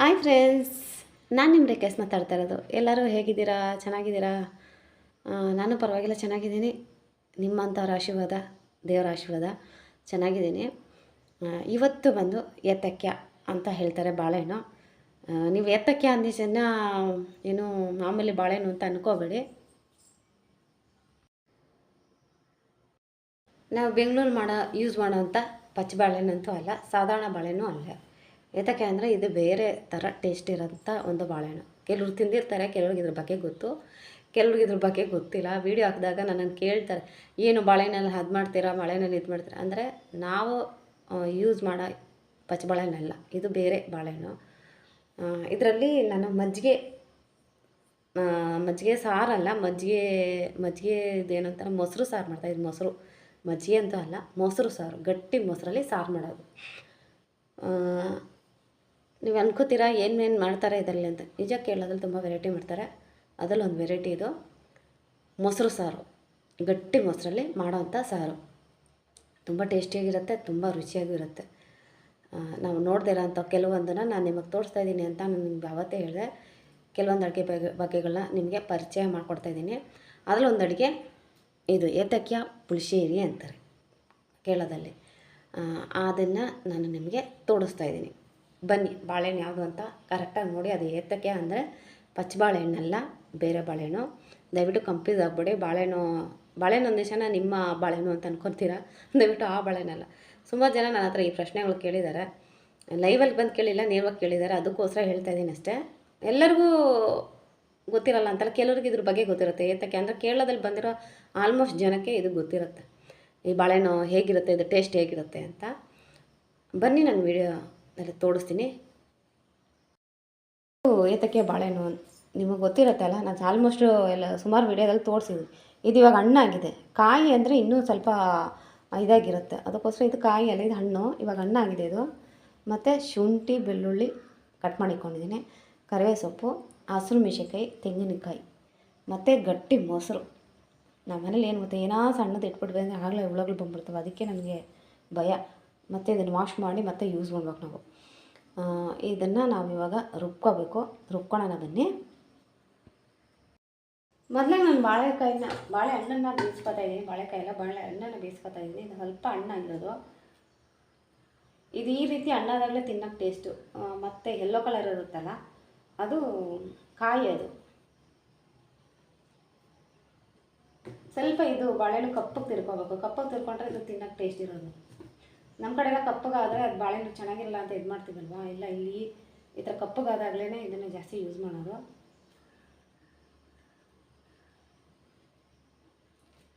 Hi friends ನಾನು ನಿಮ್ಮ ರೇಖೆಸ್ ಮಾತಾಡ್ತಾ ಇರೋದು. ಎಲ್ಲರೂ ಹೇಗಿದ್ದೀರಾ? ಚೆನ್ನಾಗಿದ್ದೀರಾ? ನಾನು ಪರವಾಗಿಲ್ಲ, ಚೆನ್ನಾಗಿದ್ದೀನಿ. ನಿಮ್ಮಂಥವ್ರ ಆಶೀರ್ವಾದ, ದೇವರ ಆಶೀರ್ವಾದ, ಚೆನ್ನಾಗಿದ್ದೀನಿ. ಇವತ್ತು ಬಂದು ಎತ್ತಕ್ಯ ಅಂತ ಹೇಳ್ತಾರೆ ಬಾಳೆಹಣ್ಣು. ನೀವು ಎತ್ತಕ್ಯ ಅಂದಿಸನ್ನ ಏನು ಮಾಮೂಲಿ ಬಾಳೆಹಣ್ಣು ಅಂತ ಅನ್ಕೋಬೇಡಿ. ನಾವು ಬೆಂಗಳೂರು ಮಾಡೋ ಯೂಸ್ ಮಾಡೋಂಥ ಪಚ್ಚ ಬಾಳೆಹಣ್ಣಂತೂ ಅಲ್ಲ, ಸಾಧಾರಣ ಬಾಳೆಹಣ್ಣು ಅಲ್ಲ. ಏತಕ್ಕೆ ಅಂದರೆ ಇದು ಬೇರೆ ಥರ ಟೇಸ್ಟ್ ಇರೋಂಥ ಒಂದು ಬಾಳೆಹಣ್ಣು. ಕೆಲವ್ರು ತಿಂದಿರ್ತಾರೆ, ಕೆಲವ್ರಿಗೆ ಇದ್ರ ಬಗ್ಗೆ ಗೊತ್ತು. ಕೆಲವ್ರಿಗೆ ಇದ್ರ ಬಗ್ಗೆ ಗೊತ್ತಿಲ್ಲ. ವೀಡಿಯೋ ಹಾಕಿದಾಗ ನನ್ನನ್ನು ಕೇಳ್ತಾರೆ, ಏನು ಬಾಳೆಹಣ್ಣಲ್ಲಿ ಅದು ಮಾಡ್ತೀರಾ? ಬಾಳೆಹಣ್ಣಲ್ಲಿ ಇದು ಮಾಡ್ತೀರಾ? ಅಂದರೆ, ನಾವು ಯೂಸ್ ಮಾಡೋ ಪಚ್ಚ ಬಾಳೆಹಣ್ಣಲ್ಲ, ಇದು ಬೇರೆ ಬಾಳೆಹಣ್ಣು. ಇದರಲ್ಲಿ ನಾನು ಮಜ್ಜಿಗೆ ಮಜ್ಜಿಗೆ ಸಾರಲ್ಲ ಮಜ್ಜಿಗೆ ಮಜ್ಜಿಗೆ ಇದೇನಂತಾರೆ ಮೊಸರು ಸಾರು ಮಾಡ್ತಾಯಿದ್ದು ಮೊಸರು. ಮಜ್ಜಿಗೆ ಅಂತೂ ಅಲ್ಲ, ಮೊಸರು ಸಾರು, ಗಟ್ಟಿ ಮೊಸರಲ್ಲಿ ಸಾರು ಮಾಡೋದು. ನೀವು ಅನ್ಕೋತೀರಾ ಏನೇನು ಮಾಡ್ತಾರೆ ಇದರಲ್ಲಿ ಅಂತ? ನಿಜ ಕೇಳೋದ್ರಲ್ಲಿ ತುಂಬ ವೆರೈಟಿ ಮಾಡ್ತಾರೆ. ಅದರಲ್ಲಿ ಒಂದು ವೆರೈಟಿ ಇದು ಮೊಸರು ಸಾರು. ಗಟ್ಟಿ ಮೊಸರಲ್ಲಿ ಮಾಡೋವಂಥ ಸಾರು. ತುಂಬ ಟೇಸ್ಟಿಯಾಗಿರುತ್ತೆ, ತುಂಬ ರುಚಿಯಾಗೂ ಇರುತ್ತೆ ನಾವು ನೋಡದೇ ಇರೋಂಥ ಕೆಲವೊಂದನ್ನು ನಾನು ನಿಮಗೆ ತೋರಿಸ್ತಾ ಇದ್ದೀನಿ ಅಂತ ನಾನು ನಿಮ್ಗೆ ಅವತ್ತೇ ಹೇಳಿದೆ. ಕೆಲವೊಂದು ಅಡುಗೆ ಬಗ್ಗೆ ಬಗ್ಗೆಗಳನ್ನ ನಿಮಗೆ ಪರಿಚಯ ಮಾಡಿಕೊಡ್ತಾ ಇದ್ದೀನಿ. ಅದರಲ್ಲಿ ಒಂದು ಅಡುಗೆ ಇದು ಏತಕ್ಯ ಪುಳಿಶೇರಿ ಅಂತಾರೆ. ಕೇಳೋದಲ್ಲಿ. ಅದನ್ನು ನಾನು ನಿಮಗೆ ತೋರಿಸ್ತಾ ಇದ್ದೀನಿ. ಬನ್ನಿ, ಬಾಳೆಹಣ್ಣು ಯಾವುದು ಅಂತ ಕರೆಕ್ಟಾಗಿ ನೋಡಿ ಅದು ಏತಕ್ಕೆ ಅಂದರೆ ಪಚ್ಚ ಬಾಳೆಹಣ್ಣಲ್ಲ ಬೇರೆ ಬಾಳೆಹಣ್ಣು ದಯವಿಟ್ಟು ಕಂಪ್ಯೂಸ್ ಆಗಬೇಡಿ. ಬಾಳೆಹಣ್ಣು ಬಾಳೆಹಣ್ಣು ಒಂದು ನಿಮ್ಮ ಬಾಳೆಹಣ್ಣು ಅಂತ ಅನ್ಕೊತೀರಾ? ದಯವಿಟ್ಟು ಆ ಬಾಳೆಹಣ್ಣಲ್ಲ ಸುಮಾರು ಜನ ನನ್ನ ಹತ್ರ ಈ ಪ್ರಶ್ನೆಗಳು ಕೇಳಿದ್ದಾರೆ ಲೈವಲ್ಲಿ ಬಂದು ಕೇಳಿಲ್ಲ, ನೇರವಾಗಿ ಕೇಳಿದ್ದಾರೆ ಅದಕ್ಕೋಸ್ಕರ ಹೇಳ್ತಾ ಇದ್ದೀನಿ ಅಷ್ಟೇ. ಎಲ್ಲರಿಗೂ ಗೊತ್ತಿರಲ್ಲ ಅಂತಲ್ಲ, ಕೆಲವ್ರಿಗೆ ಇದ್ರ ಬಗ್ಗೆ ಗೊತ್ತಿರುತ್ತೆ. ಏತಕ್ಕೆ ಅಂದರೆ ಕೇರಳದಲ್ಲಿ ಬಂದಿರೋ ಆಲ್ಮೋಸ್ಟ್ ಜನಕ್ಕೆ ಇದು ಗೊತ್ತಿರುತ್ತೆ. ಈ ಬಾಳೆಹಣ್ಣು ಹೇಗಿರುತ್ತೆ, ಇದು ಟೇಸ್ಟ್ ಹೇಗಿರುತ್ತೆ ಅಂತ. ಬನ್ನಿ ನನ್ನ ವಿಡಿಯೋ ಅಲ್ಲಿ ತೋರಿಸ್ತೀನಿ ಏತಕ್ಕೆ ಬಾಳೆಹಣ್ಣು ನಿಮಗೆ ಗೊತ್ತಿರುತ್ತೆ ಅಲ್ಲ ನಾನು ಆಲ್ಮೋಸ್ಟ್ ಎಲ್ಲ ಸುಮಾರು ವಿಡಿಯೋದಲ್ಲಿ ತೋರಿಸಿದ್ವಿ ಇದು ಇವಾಗ ಹಣ್ಣಾಗಿದೆ. ಕಾಯಿ ಅಂದರೆ ಇನ್ನೂ ಸ್ವಲ್ಪ ಇದಾಗಿರುತ್ತೆ. ಅದಕ್ಕೋಸ್ಕರ ಇದು ಕಾಯಿ ಅಲ್ಲ, ಇದು ಹಣ್ಣು. ಇವಾಗ ಹಣ್ಣಾಗಿದೆ ಇದು. ಮತ್ತು ಶುಂಠಿ, ಬೆಳ್ಳುಳ್ಳಿ ಕಟ್ ಮಾಡಿಕೊಂಡಿದ್ದೀನಿ. ಕರಿವೆ ಸೊಪ್ಪು ಹಸಿರು ಮೆಣಸಿನ್ಕಾಯಿ, ತೆಂಗಿನಕಾಯಿ, ಮತ್ತು ಗಟ್ಟಿ ಮೊಸರು. ನಮ್ಮ ಮನೇಲಿ ಏನು ಗೊತ್ತಾ ಏನೋ ಸಣ್ಣದು ಇಟ್ಬಿಟ್ವಿ ಅಂದರೆ ಆಗಲೇ ಹುಳಗಳು ಬಂದ್ಬಿಡ್ತವೆ. ಅದಕ್ಕೆ ನನಗೆ ಭಯ. ಮತ್ತು ಇದನ್ನು ವಾಶ್ ಮಾಡಿ ಮತ್ತೆ ಯೂಸ್ ಮಾಡ್ಬೇಕು ನಾವು. ಇದನ್ನು ನಾವು ಇವಾಗ ರುಬ್ಕೋಬೇಕು. ರುಬ್ಕೊಳ್ಳೋಣ ಬನ್ನಿ. ಮೊದಲೇ ನಾನು ಬಾಳೆಕಾಯಿನ, ಬಾಳೆ ಹಣ್ಣನ್ನ ಬೇಯಿಸ್ಕೊತಾ ಇದ್ದೀನಿ ಬಾಳೆಕಾಯಿ ಎಲ್ಲ ಬಾಳೆ ಹಣ್ಣನ್ನು ಬೇಯಿಸ್ಕೊತಾ ಇದ್ದೀನಿ ಇದು ಸ್ವಲ್ಪ ಹಣ್ಣಾಗಿರೋದು ಇದು ಈ ರೀತಿ ಹಣ್ಣಾದಾಗಲೇ ತಿನ್ನೋಕೆ ಟೇಸ್ಟು. ಮತ್ತು ಯೆಲ್ಲೋ ಕಲರ್ ಇರುತ್ತಲ್ಲ, ಅದು ಕಾಯಿ ಅದು. ಸ್ವಲ್ಪ ಇದು ಬಾಳೆಹಣ್ಣು ಕಪ್ಪಗೆ ತಿರ್ಕೋಬೇಕು. ಕಪ್ಪಗೆ ತಿರ್ಕೊಂಡ್ರೆ ಇದು ತಿನ್ನೋಕೆ ಟೇಸ್ಟ್ ಇರೋದು. ನಮ್ಮ ಕಡೆ ಎಲ್ಲ ಕಪ್ಪಗಾದರೆ ಅದು ಬಾಳೆಹಣ್ಣು ಚೆನ್ನಾಗಿಲ್ಲ ಅಂತ ಇದು ಮಾಡ್ತೀವಲ್ವಾ? ಇಲ್ಲ, ಇಲ್ಲಿ ಈ ಥರ ಕಪ್ಪಗಾದಾಗಲೇ ಇದನ್ನು ಜಾಸ್ತಿ ಯೂಸ್ ಮಾಡೋದು.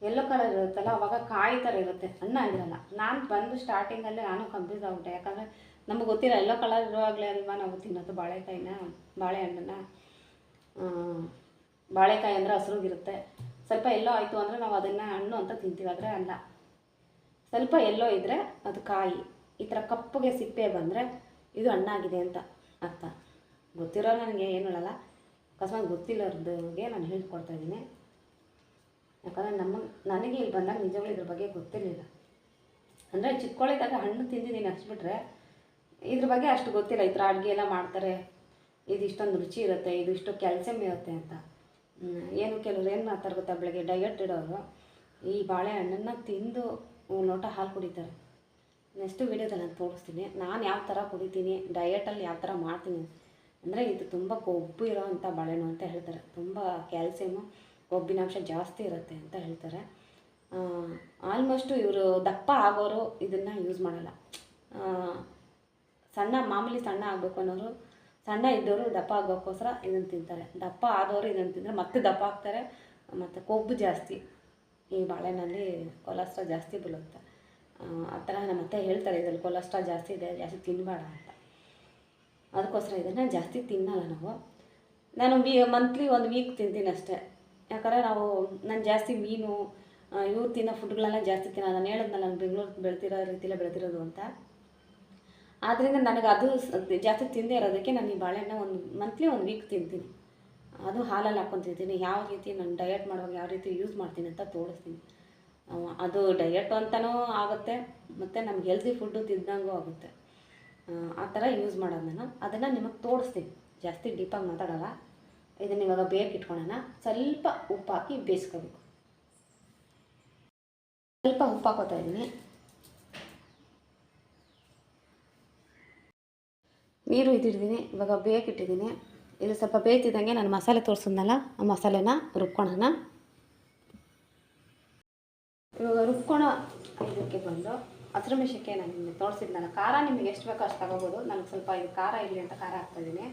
ಎಲ್ಲೋ ಕಲರ್ ಇರುತ್ತಲ್ಲ, ಅವಾಗ ಕಾಯಿ ಥರ ಇರುತ್ತೆ. ಹಣ್ಣಾಗಿರಲ್ಲ ನಾನು ಬಂದು ಸ್ಟಾರ್ಟಿಂಗಲ್ಲೇ ನಾನು ಕನ್ಫ್ಯೂಸ್ ಆಗ್ಬಿಟ್ಟೆ. ಯಾಕಂದರೆ ನಮಗೆ ಗೊತ್ತಿಲ್ಲ ಎಲ್ಲೋ ಕಲರ್ ಇರುವಾಗಲೇ ಅಲ್ವಾ ನಾವು ತಿನ್ನೋದು ಬಾಳೆಕಾಯಿನ, ಬಾಳೆಹಣ್ಣನ್ನು? ಬಾಳೆಕಾಯಿ ಅಂದರೆ ಹಸಿರುಗಿರುತ್ತೆ ಸ್ವಲ್ಪ ಎಲ್ಲೋ ಆಯಿತು ಅಂದರೆ ನಾವು ಅದನ್ನು ಹಣ್ಣು ಅಂತ ತಿಂತೀವಿ. ಆದರೆ ಅಲ್ಲ. ಸ್ವಲ್ಪ ಎಲ್ಲೋ ಇದ್ದರೆ ಅದು ಕಾಯಿ. ಈ ಥರ ಕಪ್ಪಗೆ ಸಿಪ್ಪೆ ಬಂದರೆ ಇದು ಹಣ್ಣಾಗಿದೆ ಅಂತ ಅರ್ಥ. ಗೊತ್ತಿರೋ ನನಗೆ ಏನು ಹೇಳಲ್ಲ. ಅಕಸ್ಮಾತ್ ಗೊತ್ತಿಲ್ಲವ್ರದ್ದಿಗೆ ನಾನು ಹೇಳ್ಕೊಡ್ತಾ ಇದ್ದೀನಿ. ಯಾಕಂದರೆ ನಮ್ಮ, ನನಗೆ ಇಲ್ಲಿ ಬಂದಾಗ ನಿಜವಾಗ್ಲೂ ಇದ್ರ ಬಗ್ಗೆ ಗೊತ್ತಿರಲಿಲ್ಲ. ಅಂದರೆ ಚಿಕ್ಕವಳಿದ್ದಾಗ ಹಣ್ಣು ತಿಂದಿದ್ದೀನಿ ಹಚ್ಬಿಟ್ರೆ ಬಿಟ್ರೆ ಇದ್ರ ಬಗ್ಗೆ ಅಷ್ಟು ಗೊತ್ತಿಲ್ಲ. ಈ ಥರ ಅಡುಗೆ ಎಲ್ಲ ಮಾಡ್ತಾರೆ. ಇದು ಇಷ್ಟೊಂದು ರುಚಿ ಇರುತ್ತೆ, ಇದು ಇಷ್ಟು ಕ್ಯಾಲ್ಸಿಯಂ ಇರುತ್ತೆ ಅಂತ. ಏನು ಕೆಲವ್ರು ಏನು ಮಾಡ್ತಾರೆ ಗೊತ್ತಾ ಬೆಳಗ್ಗೆ ಡಯಟ್ ಇಡೋರು? ಈ ಬಾಳೆಹಣ್ಣನ್ನು ತಿಂದು ಲೋಟ ಹಾಲು ಕುಡಿತಾರೆ. ನೆಕ್ಸ್ಟ್ ವೀಡಿಯೋದಲ್ಲಿ ನಾನು ತೋರಿಸ್ತೀನಿ. ನಾನು ಯಾವ ಥರ ಕುಡಿತೀನಿ ಡಯಟಲ್ಲಿ ಯಾವ ಥರ ಮಾಡ್ತೀನಿ ಅಂದರೆ ಇದು ತುಂಬ ಕೊಬ್ಬು ಇರೋವಂಥ ಬಾಳೆಹಣ್ಣು ಅಂತ ಹೇಳ್ತಾರೆ. ತುಂಬ ಕ್ಯಾಲ್ಸಿಯಮು ಕೊಬ್ಬಿನಾಂಶ ಜಾಸ್ತಿ ಇರುತ್ತೆ ಅಂತ ಹೇಳ್ತಾರೆ. ಆಲ್ಮೋಸ್ಟು ಇವರು ದಪ್ಪ ಆಗೋರು ಇದನ್ನು ಯೂಸ್ ಮಾಡಲ್ಲ. ಸಣ್ಣ, ಮಾಮೂಲಿ ಸಣ್ಣ ಆಗಬೇಕು ಅನ್ನೋರು, ಸಣ್ಣ ಇದ್ದವರು ದಪ್ಪ ಆಗೋಕ್ಕೋಸ್ಕರ ಇದನ್ನು ತಿಂತಾರೆ. ದಪ್ಪ ಆದವರು ಇದನ್ನು ತಿಂದರೆ ಮತ್ತೆ ದಪ್ಪ ಆಗ್ತಾರೆ, ಮತ್ತು ಕೊಬ್ಬು ಜಾಸ್ತಿ. ಈ ಬಾಳೆಹಣ್ಣಲ್ಲಿ ಕೊಲೆಸ್ಟ್ರಾಲ್ ಜಾಸ್ತಿ ಬೀಳುತ್ತೆ. ಆ, ಥರ ನಮ್ಮ ಅತ್ತೆ ಹೇಳ್ತಾರೆ ಇದರಲ್ಲಿ ಕೊಲೆಸ್ಟ್ರಾಲ್ ಜಾಸ್ತಿ ಇದೆ ಜಾಸ್ತಿ ತಿನ್ನಬೇಡ ಅಂತ. ಅದಕ್ಕೋಸ್ಕರ ಇದನ್ನು ಜಾಸ್ತಿ ತಿನ್ನಲ್ಲ ನಾವು. ನಾನು ವೀ ಮಂತ್ಲಿ ಒಂದು ವೀಕ್ ತಿಂತೀನಿ ಅಷ್ಟೇ. ಯಾಕಂದರೆ ನಾವು ನಾನು ಜಾಸ್ತಿ ಮೀನು ಇವ್ರು ತಿನ್ನೋ ಫುಡ್ಗಳನ್ನ ಜಾಸ್ತಿ ತಿನ್ನೋ ನಾನು ಹೇಳಿದ್ನಲ್ಲ ನಾನು ಬೆಂಗಳೂರು ಬೆಳ್ತಿರೋ ರೀತಿಯಲ್ಲೇ ಬೆಳೆದಿರೋದು ಅಂತ. ಆದ್ದರಿಂದ ನನಗೆ ಅದು ಜಾಸ್ತಿ ತಿಂದೇ ಇರೋದಕ್ಕೆ ನಾನು ಈ ಬಾಳೆಹಣ್ಣು ಒಂದು ಮಂತ್ಲಿ ಒಂದು ವೀಕ್ ತಿಂತೀನಿ. ಅದು ಹಾಲಲ್ಲಿ ಹಾಕ್ಕೊಂಡು ತಿಂತೀನಿ ಯಾವ ರೀತಿ ನಾನು ಡಯಟ್ ಮಾಡುವಾಗ ಯಾವ ರೀತಿ ಯೂಸ್ ಮಾಡ್ತೀನಿ ಅಂತ ತೋರಿಸ್ತೀನಿ. ಅದು ಡಯಟ್ ಅಂತಲೂ ಆಗುತ್ತೆ, ಮತ್ತು ನಮ್ಗೆ ಹೆಲ್ದಿ ಫುಡ್ಡು ತಿಂದಂಗೂ ಆಗುತ್ತೆ. ಆ ಥರ ಯೂಸ್ ಮಾಡೋದು ನಾನು. ಅದನ್ನು ನಿಮಗೆ ತೋರಿಸ್ತೀನಿ. ಜಾಸ್ತಿ ಡೀಪಾಗಿ ಮಾತಾಡೋಲ್ಲ. ಇದನ್ನ ಇವಾಗ ಬೇಯಕ್ಕೆ ಇಟ್ಕೊಳ್ಳೋಣ ಸ್ವಲ್ಪ ಉಪ್ಪು ಹಾಕಿ ಬೇಯಿಸ್ಕೋಬೇಕು. ಸ್ವಲ್ಪ ಉಪ್ಪು ಹಾಕೋತಾ ಇದ್ದೀನಿ. ನೀರು ಇದ್ದಿದ್ದೀನಿ ಇವಾಗ ಬೇಯಕ್ಕೆ ಇಟ್ಟಿದ್ದೀನಿ. ಇಲ್ಲಿ ಸ್ವಲ್ಪ ಬೇಯ್ತಿದ್ದಂಗೆ ನಾನು ಮಸಾಲೆ ತೋರಿಸಿದ್ನಲ್ಲ, ಆ ಮಸಾಲೆನ ರುಬ್ಕೊಳೋಣ. ಇವಾಗ ರುಬ್ಕೊಳೋ ಇದಕ್ಕೆ ಬಂದು ಹಸಿರು ಮೆಣಸಿನ್ಕಾಯಿ ನಾನು ನಿಮಗೆ ತೋರಿಸಿದ್ನಲ್ಲ, ಖಾರ ನಿಮಗೆ ಎಷ್ಟು ಬೇಕೋ ಅಷ್ಟು ತಗೋಬೋದು. ನನಗೆ ಸ್ವಲ್ಪ ಇದು ಖಾರ ಇರಲಿ ಅಂತ ಖಾರ ಹಾಕ್ತಾಯಿದ್ದೀನಿ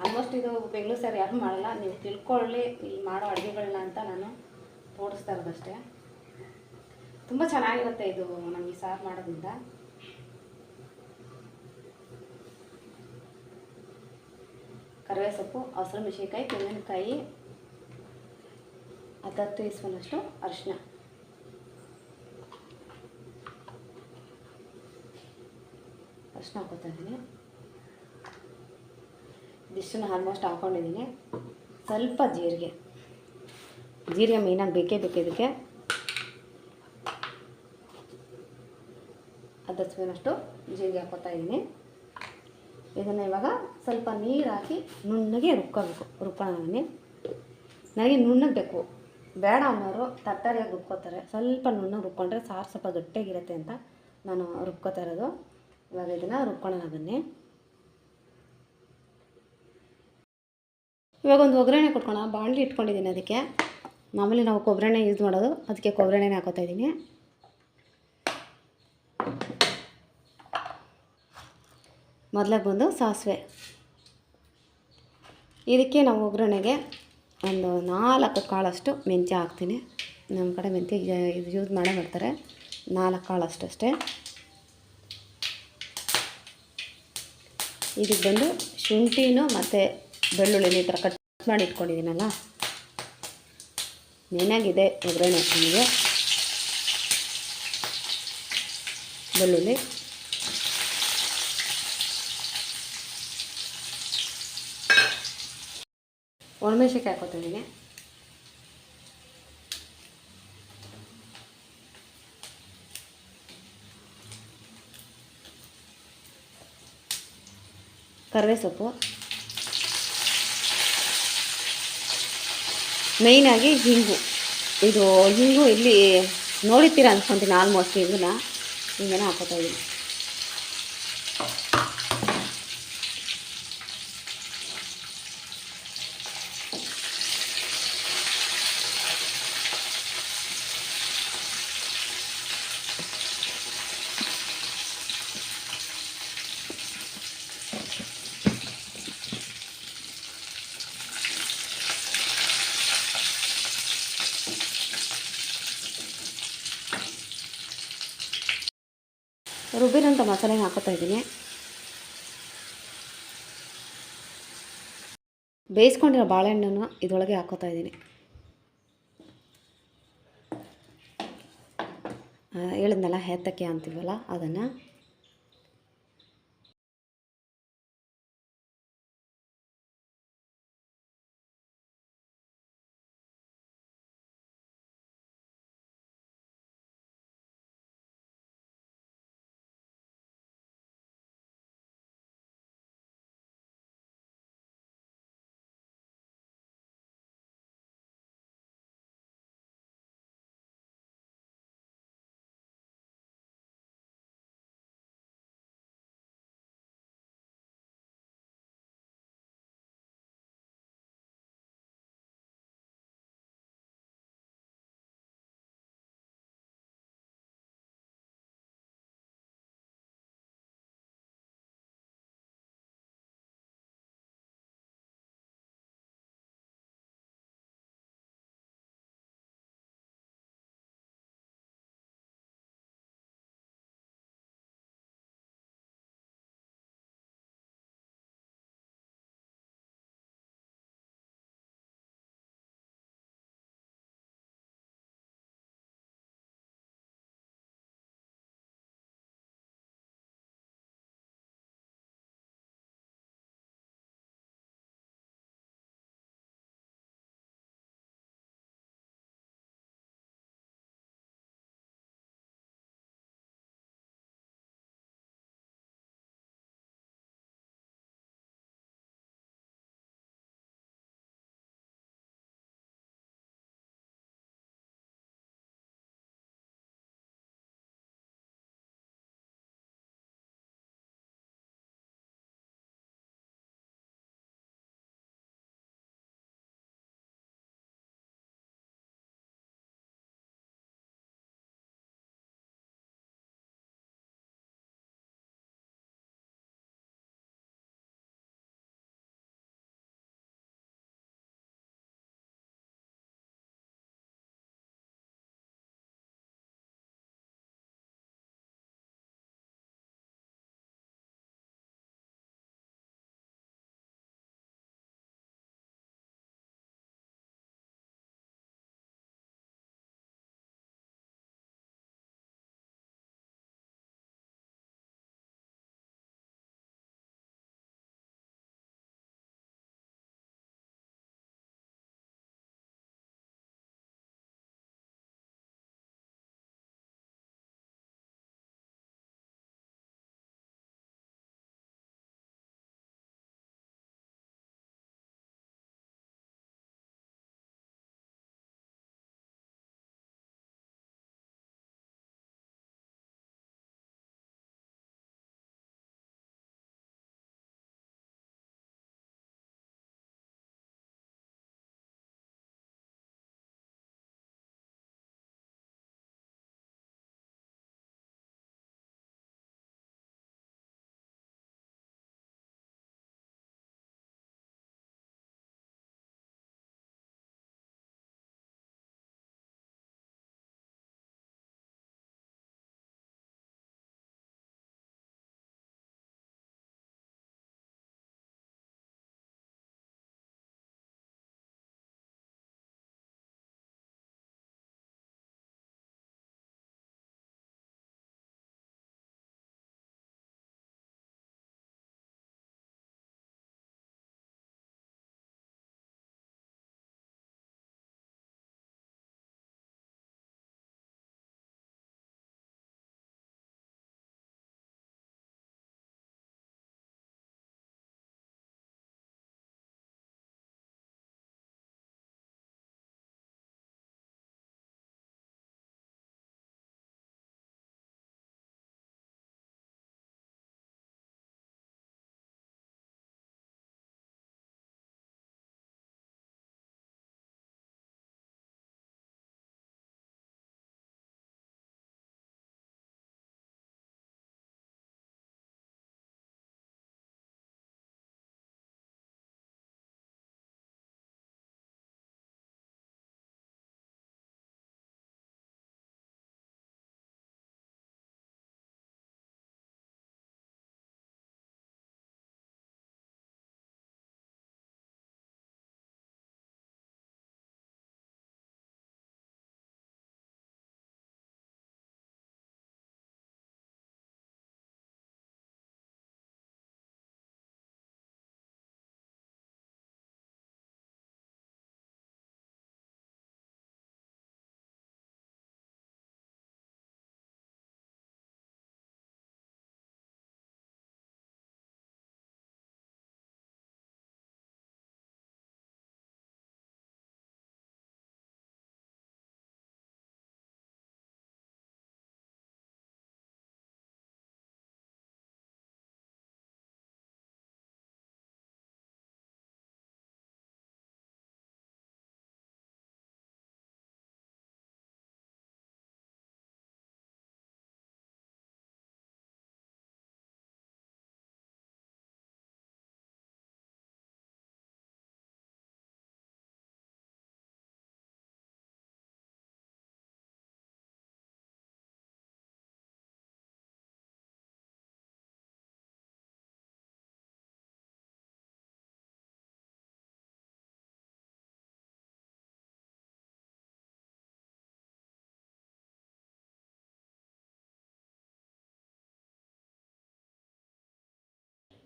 ಆಲ್ಮೋಸ್ಟ್ ಇದು ಬೆಂಗಳೂರು ಸರ್ ಯಾರು ಮಾಡಲ್ಲ, ನೀವು ತಿಳ್ಕೊಳ್ಳಿ, ಇಲ್ಲಿ ಮಾಡೋ ಅಡುಗೆಗಳನ್ನ ಅಂತ ನಾನು ತೋರಿಸ್ತಾ ಇರೋದಷ್ಟೇ. ತುಂಬ ಚೆನ್ನಾಗಿರುತ್ತೆ ಇದು ನಮಗೆ ಸಾರು ಮಾಡೋದ್ರಿಂದ. ಕರಿವೆ ಸೊಪ್ಪು ಹಸಿರು ಮೆಣಸಿನ್ಕಾಯಿ, ತೆಂಗಿನಕಾಯಿ ಹತ್ತು ಟೀ ಸ್ಪೂನಷ್ಟು ಅರಿಶಿನ ಅರಿಶಿನ ಹಾಕೋತಾ ಇದ್ದೀನಿ. ಇದಿಷ್ಟನ್ನು ಆಲ್ಮೋಸ್ಟ್ ಹಾಕ್ಕೊಂಡಿದ್ದೀನಿ ಸ್ವಲ್ಪ ಜೀರಿಗೆ. ಜೀರಿಗೆ ಮೇಯ್ನಾಗಿ ಬೇಕೇ ಬೇಕಿದ್ದಕ್ಕೆ ಅರ್ಧ ಸ್ಪೂನಷ್ಟು ಜೀರಿಗೆ ಹಾಕೋತಾ ಇದ್ದೀನಿ. ಇದನ್ನು ಇವಾಗ ಸ್ವಲ್ಪ ನೀರು ಹಾಕಿ ನುಣ್ಣಗೆ ರುಬ್ಕೋಬೇಕು. ರುಬ್ಕೊಳ್ಳೋಣ ನನಗೆ ನುಣ್ಣಗೆ ಬೇಕು. ಬೇಡ ಅನ್ನೋರು ತರಕಾರಿಯಾಗಿ ರುಬ್ಕೋತಾರೆ. ಸ್ವಲ್ಪ ನುಣ್ಣಗೆ ರುಬ್ಕೊಂಡ್ರೆ ಸಾರು ಸ್ವಲ್ಪ ಗಟ್ಟಿಯಾಗಿರುತ್ತೆ ಅಂತ ನಾನು ರುಬ್ಕೋತಾ ಇರೋದು. ಇವಾಗ ಇದನ್ನು ರುಬ್ಕೊಳ್ಳೋಣ ಬನ್ನಿ. ಇವಾಗ ಒಂದು ಒಗ್ಗರಣೆ ಕೊಟ್ಕೊಳ್ಳೋಣ ಬಾಣಲಿ ಇಟ್ಕೊಂಡಿದ್ದೀನಿ ಅದಕ್ಕೆ. ಮಾಮೂಲಿ ನಾವು ಕೊಬ್ಬರೆಣ್ಣೆ ಯೂಸ್ ಮಾಡೋದು. ಅದಕ್ಕೆ ಕೊಬ್ಬರೆಣ್ಣೆ ಹಾಕೋತಾ ಇದ್ದೀನಿ. ಮೊದಲಾಗಿ ಬಂದು ಸಾಸಿವೆ. ಇದಕ್ಕೆ ನಾವು ಒಗ್ಗರಣೆಗೆ ಒಂದು ನಾಲ್ಕು ಕಾಳಷ್ಟು ಮೆಂತ್ಯ ಹಾಕ್ತೀನಿ. ನಮ್ಮ ಕಡೆ ಮೆಂತ್ಯ ಇದು ಯೂಸ್ ಮಾಡೇ ಮಾಡ್ತಾರೆ. ನಾಲ್ಕು ಕಾಳಷ್ಟು ಅಷ್ಟೇ. ಇದಕ್ಕೆ ಬಂದು ಶುಂಠಿನೂ ಮತ್ತು ಬೆಳ್ಳುಳ್ಳಿ ಈ ಥರ ಕಟ್ ಮಾಡಿ ಇಟ್ಕೊಂಡಿದ್ದೀನಲ್ಲ? ನೆನಾಗಿದೆ ಒಗ್ಗರಣೆ ನಮಗೆ ಬೆಳ್ಳುಳ್ಳಿ. ಒಣಮೆಣಸಿನ್ಕಾಯಿ ಹಾಕೋತಿದ್ದೀನಿ ಕರಿವೆ ಸೊಪ್ಪು ಮೇಯ್ನಾಗಿ ಹಿಂಗು. ಇದು ಹಿಂಗು ಇಲ್ಲಿ ನೋಡಿರ್ತೀರ ಅನ್ಕೊತೀನಿ ಆಲ್ಮೋಸ್ಟ್ ಹಿಂಗನ್ನ ಹಿಂಗೇನೋ ಹಾಕೋತಾ ಇದ್ದೀನಿ ರುಬ್ಬಿರೋಂಥ ಮಸಾಲೆ ಹಾಕೋತಾ ಇದ್ದೀನಿ. ಬೇಯಿಸ್ಕೊಂಡಿರೋ ಬಾಳೆಹಣ್ಣನ್ನು ಇದೊಳಗೆ ಹಾಕೋತಾ ಇದ್ದೀನಿ. ಹೇಳಿದ್ನಲ್ಲ ಹೆತ್ತಕ್ಕೆ ಅಂತೀವಲ್ಲ ಅದನ್ನು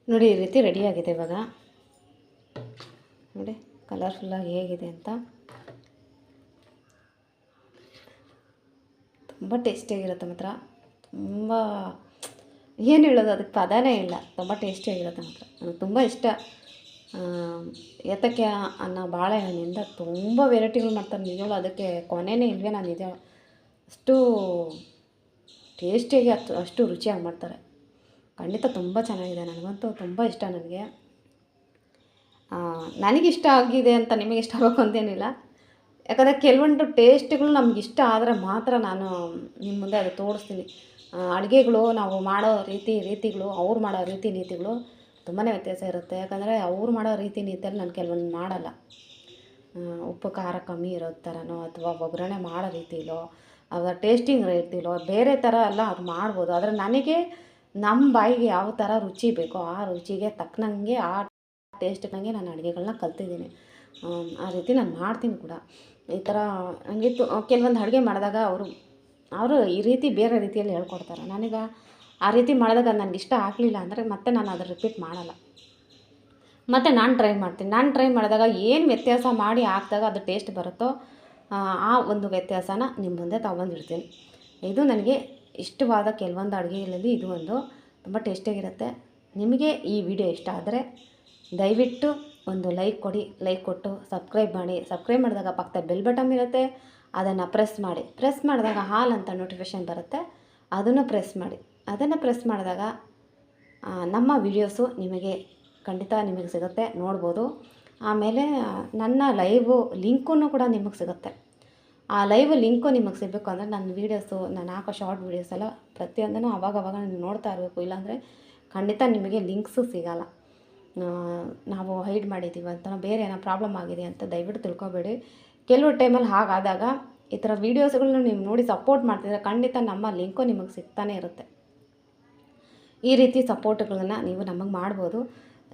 ನೋಡಿ, ಈ ರೀತಿ ರೆಡಿಯಾಗಿದೆ ಇವಾಗ. ನೋಡಿ ಕಲರ್ಫುಲ್ಲಾಗಿ ಹೇಗಿದೆ ಅಂತ. ತುಂಬ ಟೇಸ್ಟಿಯಾಗಿರುತ್ತೆ ಮಾತ್ರ. ತುಂಬ, ಏನು ಹೇಳೋದು, ಅದಕ್ಕೆ ಪದನೇ ಇಲ್ಲ. ತುಂಬ ಟೇಸ್ಟಿಯಾಗಿರುತ್ತೆ ಮಾತ್ರ. ನನಗೆ ತುಂಬ ಇಷ್ಟ. ಎತ್ತಕ್ಕೆ ಅನ್ನೋ ಬಾಳೆಹಣ್ಣಿಂದ ತುಂಬ ವೆರೈಟಿಗಳು ಮಾಡ್ತಾರೆ. ನಿಜವಾಗ್ಲೂ ಅದಕ್ಕೆ ಕೊನೆಯೇ ಇಲ್ವೇ ನಾನು ನಿಜ ಅಷ್ಟು ಟೇಸ್ಟಿಯಾಗಿ ಅಷ್ಟು ರುಚಿಯಾಗಿ ಮಾಡ್ತಾರೆ. ಖಂಡಿತ ತುಂಬ ಚೆನ್ನಾಗಿದೆ, ನನಗಂತೂ ತುಂಬ ಇಷ್ಟ ನನಗೆ. ನನಗಿಷ್ಟ ಆಗಿದೆ ಅಂತ ನಿಮಗೆ ಇಷ್ಟ ಆಗಬೇಕು ಅಂತೇನಿಲ್ಲ. ಯಾಕಂದರೆ ಕೆಲವೊಂದು ಟೇಸ್ಟ್ಗಳು ನಮ್ಗೆ ಇಷ್ಟ ಆದರೆ ಮಾತ್ರ ನಾನು ನಿಮ್ಮ ಮುಂದೆ ಅದು ತೋರಿಸ್ತೀನಿ. ಅಡುಗೆಗಳು ನಾವು ಮಾಡೋ ರೀತಿ ರೀತಿಗಳು, ಅವ್ರು ಮಾಡೋ ರೀತಿ ನೀತಿಗಳು ತುಂಬಾ ವ್ಯತ್ಯಾಸ ಇರುತ್ತೆ. ಯಾಕಂದರೆ ಅವ್ರು ಮಾಡೋ ರೀತಿ ನೀತಿಯಲ್ಲಿ ನಾನು ಕೆಲವೊಂದು ಮಾಡಲ್ಲ. ಉಪ್ಪು, ಖಾರ ಕಮ್ಮಿ ಇರೋ ಥರನೋ ಅಥವಾ ಒಗ್ಗರಣೆ ಮಾಡೋ ರೀತಿಲೋ ಅವರ ಟೇಸ್ಟಿಂಗ್ ರೀತಿಲೋ ಬೇರೆ ಥರ ಎಲ್ಲ ಅದು ಮಾಡ್ಬೋದು. ಆದರೆ ನನಗೆ ನಮ್ಮ ಬಾಯಿಗೆ ಯಾವ ಥರ ರುಚಿ ಬೇಕೋ ಆ ರುಚಿಗೆ ತಕ್ಕನಂಗೆ ಆ ಟೇಸ್ಟ್ನಂಗೆ ನಾನು ಅಡುಗೆಗಳನ್ನ ಕಲ್ತಿದ್ದೀನಿ. ಆ ರೀತಿ ನಾನು ಮಾಡ್ತೀನಿ ಕೂಡ. ಈ ಥರ ನನಗೆ ಕೆಲವೊಂದು ಅಡುಗೆ ಮಾಡಿದಾಗ ಅವರು ಅವರು ಈ ರೀತಿ ಬೇರೆ ರೀತಿಯಲ್ಲಿ ಹೇಳ್ಕೊಡ್ತಾರೆ. ನನಗೆ ಆ ರೀತಿ ಮಾಡಿದಾಗ ನನಗೆ ಇಷ್ಟ ಆಗಲಿಲ್ಲ ಅಂದರೆ ಮತ್ತೆ ನಾನು ಅದನ್ನು ರಿಪೀಟ್ ಮಾಡಲ್ಲ. ಮತ್ತು ನಾನು ಟ್ರೈ ಮಾಡ್ತೀನಿ. ನಾನು ಟ್ರೈ ಮಾಡಿದಾಗ ಏನು ವ್ಯತ್ಯಾಸ ಮಾಡಿ ಹಾಕಿದಾಗ ಅದು ಟೇಸ್ಟ್ ಬರುತ್ತೋ, ಆ ಒಂದು ವ್ಯತ್ಯಾಸನ ನಿಮ್ಮ ಮುಂದೆ ತಗೊಂಡಿರ್ತೀನಿ ಇದು ನನಗೆ ಇಷ್ಟವಾದ ಕೆಲವೊಂದು ಅಡುಗೆಗಳಲ್ಲಿ ಇದು ಒಂದು ತುಂಬ ಟೇಸ್ಟಿಯಾಗಿರುತ್ತೆ. ನಿಮಗೆ ಈ ವಿಡಿಯೋ ಇಷ್ಟ ಆದರೆ ದಯವಿಟ್ಟು ಒಂದು ಲೈಕ್ ಕೊಡಿ, ಲೈಕ್ ಕೊಟ್ಟು ಸಬ್ಸ್ಕ್ರೈಬ್ ಮಾಡಿ. ಸಬ್ಸ್ಕ್ರೈಬ್ ಮಾಡಿದಾಗ ಪಕ್ಕದ ಬೆಲ್ ಬಟನ್ ಇರುತ್ತೆ, ಅದನ್ನು ಪ್ರೆಸ್ ಮಾಡಿ. ಪ್ರೆಸ್ ಮಾಡಿದಾಗ ಹಾಲ್ ಅಂತ ನೋಟಿಫಿಕೇಷನ್ ಬರುತ್ತೆ, ಅದನ್ನು ಪ್ರೆಸ್ ಮಾಡಿ. ಅದನ್ನು ಪ್ರೆಸ್ ಮಾಡಿದಾಗ ನಮ್ಮ ವಿಡಿಯೋಸು ನಿಮಗೆ ಖಂಡಿತ ನಿಮಗೆ ಸಿಗುತ್ತೆ, ನೋಡ್ಬೋದು. ಆಮೇಲೆ ನನ್ನ ಲೈವು ಲಿಂಕೂ ಕೂಡ ನಿಮಗೆ ಸಿಗುತ್ತೆ. ಆ ಲೈವ್ ಲಿಂಕು ನಿಮಗೆ ಸಿಗಬೇಕು ಅಂದರೆ ನನ್ನ ವೀಡಿಯೋಸು ನಾನು ಹಾಕೋ ಶಾರ್ಟ್ ವೀಡಿಯೋಸ್ ಎಲ್ಲ ಪ್ರತಿಯೊಂದನ್ನು ಅವಾಗ ಅವಾಗ ನೀವು ನೋಡ್ತಾ ಇರಬೇಕು. ಇಲ್ಲಾಂದರೆ ಖಂಡಿತ ನಿಮಗೆ ಲಿಂಕ್ಸು ಸಿಗಲ್ಲ. ನಾವು ಹೈಡ್ ಮಾಡಿದ್ದೀವಿ ಅಂತ ಬೇರೆ ಏನೋ ಪ್ರಾಬ್ಲಮ್ ಆಗಿದೆ ಅಂತ ದಯವಿಟ್ಟು ತಿಳ್ಕೊಬೇಡಿ. ಕೆಲವು ಟೈಮಲ್ಲಿ ಹಾಗಾದಾಗ ಈ ಥರ ವೀಡಿಯೋಸ್ಗಳನ್ನ ನೀವು ನೋಡಿ ಸಪೋರ್ಟ್ ಮಾಡ್ತಿದ್ರೆ ಖಂಡಿತ ನಮ್ಮ ಲಿಂಕು ನಿಮಗೆ ಸಿಗ್ತಾನೆ ಇರುತ್ತೆ. ಈ ರೀತಿ ಸಪೋರ್ಟ್ಗಳನ್ನ ನೀವು ನಮಗೆ ಮಾಡ್ಬೋದು.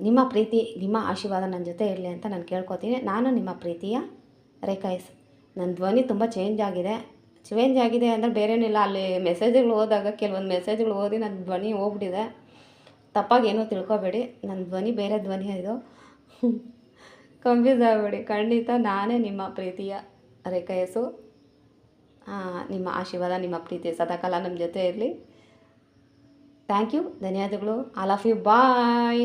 ನಿಮ್ಮ ಪ್ರೀತಿ, ನಿಮ್ಮ ಆಶೀರ್ವಾದ ನನ್ನ ಜೊತೆ ಇರಲಿ ಅಂತ ನಾನು ಕೇಳ್ಕೊತೀನಿ. ನಾನು ನಿಮ್ಮ ಪ್ರೀತಿಯ ರೇಖಾಯಿಸ್ ನನ್ನ ಧ್ವನಿ ತುಂಬ ಚೇಂಜ್ ಆಗಿದೆ. ಚೇಂಜ್ ಆಗಿದೆ ಅಂದರೆ ಬೇರೇನಿಲ್ಲ. ಅಲ್ಲಿ ಮೆಸೇಜ್ಗಳು ಓದಾಗ ಕೆಲವೊಂದು ಮೆಸೇಜ್ಗಳು ಓದಿ ನನ್ನ ಧ್ವನಿ ಹೋಗ್ಬಿಟ್ಟಿದೆ. ತಪ್ಪಾಗಿ ಏನೋ ತಿಳ್ಕೊಬೇಡಿ. ನನ್ನ ಧ್ವನಿ ಬೇರೆ ಧ್ವನಿ ಇದು. ಕನ್ಫ್ಯೂಸ್ ಆಗಬೇಡಿ. ಖಂಡಿತ ನಾನೇ ನಿಮ್ಮ ಪ್ರೀತಿಯ ರೇಖಯಸು ನಿಮ್ಮ ಆಶೀರ್ವಾದ, ನಿಮ್ಮ ಪ್ರೀತಿ ಸದಾಕಾಲ ನಮ್ಮ ಜೊತೆ ಇರಲಿ. ಥ್ಯಾಂಕ್ ಯು ಧನ್ಯವಾದಗಳು. All of you bye